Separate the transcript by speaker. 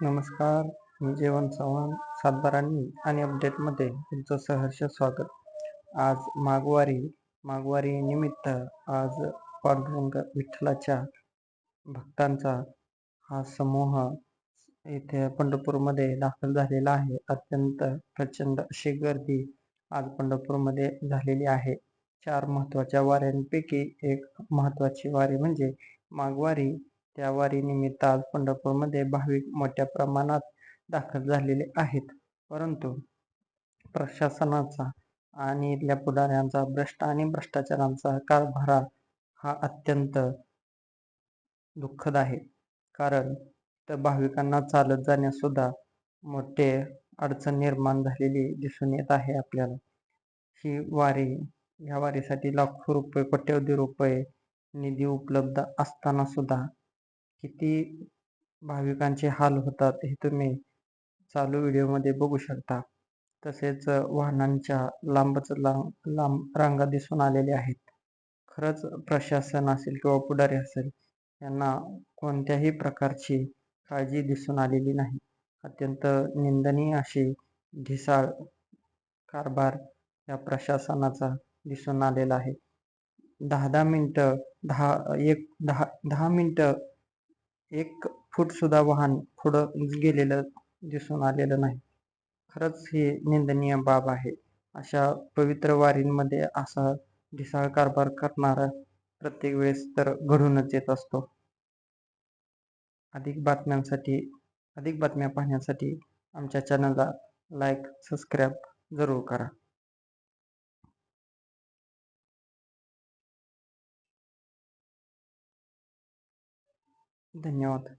Speaker 1: नमस्कार मी जेवण चव्हाण सातबारांनी आणि अपडेटमध्ये तुमचं सहर्ष स्वागत. आज माघवारी माघवारी निमित्त आज पांडुरंग विठ्ठलाच्या भक्तांचा हा समूह इथे पंढरपूरमध्ये दाखल झालेला आहे. अत्यंत प्रचंड अशी गर्दी आज पंढरपूरमध्ये झालेली आहे. चार महत्त्वाच्या वाऱ्यांपैकी एक महत्त्वाची वारी म्हणजे माघवारी त्या वारीनिमित्त आज पंढरपूरमध्ये भाविक मोठ्या प्रमाणात दाखल झालेले आहेत. परंतु प्रशासनाचा आणि इथल्या पुढाऱ्यांचा भ्रष्ट आणि भ्रष्टाचारांचा कारभार हा अत्यंत दुःखद आहे. कारण तर भाविकांना चालत जाण्यासुद्धा मोठे अडचण निर्माण झालेली दिसून येत आहे आपल्याला. ही वारी या वारीसाठी लाखो रुपये कोट्यवधी रुपये निधी उपलब्ध असताना सुद्धा किती भाविकांचे हाल होतात हे तुम्ही चालू व्हिडिओमध्ये बघू शकता. तसेच वाहनांच्या लांबच लांब लांब रांगा दिसून आलेल्या आहेत. खरंच प्रशासन असेल किंवा पुढारी असेल यांना कोणत्याही प्रकारची काळजी दिसून आलेली नाही. अत्यंत निंदनीय अशी ढिसाळ कारभार या प्रशासनाचा दिसून आलेला आहे. दहा दहा मिनटं दहा एक दहा दहा मिनटं एक फूट सुद्धा वाहन पुढं गेलेलं दिसून आलेलं नाही. खरंच ही निंदनीय बाब आहे. अशा पवित्र वारींमध्ये असा ढिसाळ कारभार करणारा प्रत्येक वेळेस तर घडूनच येत असतो. अधिक बातम्यांसाठी अधिक बातम्या पाहण्यासाठी आमच्या चॅनलला लाईक सबस्क्राईब जरूर करा. धन्यवाद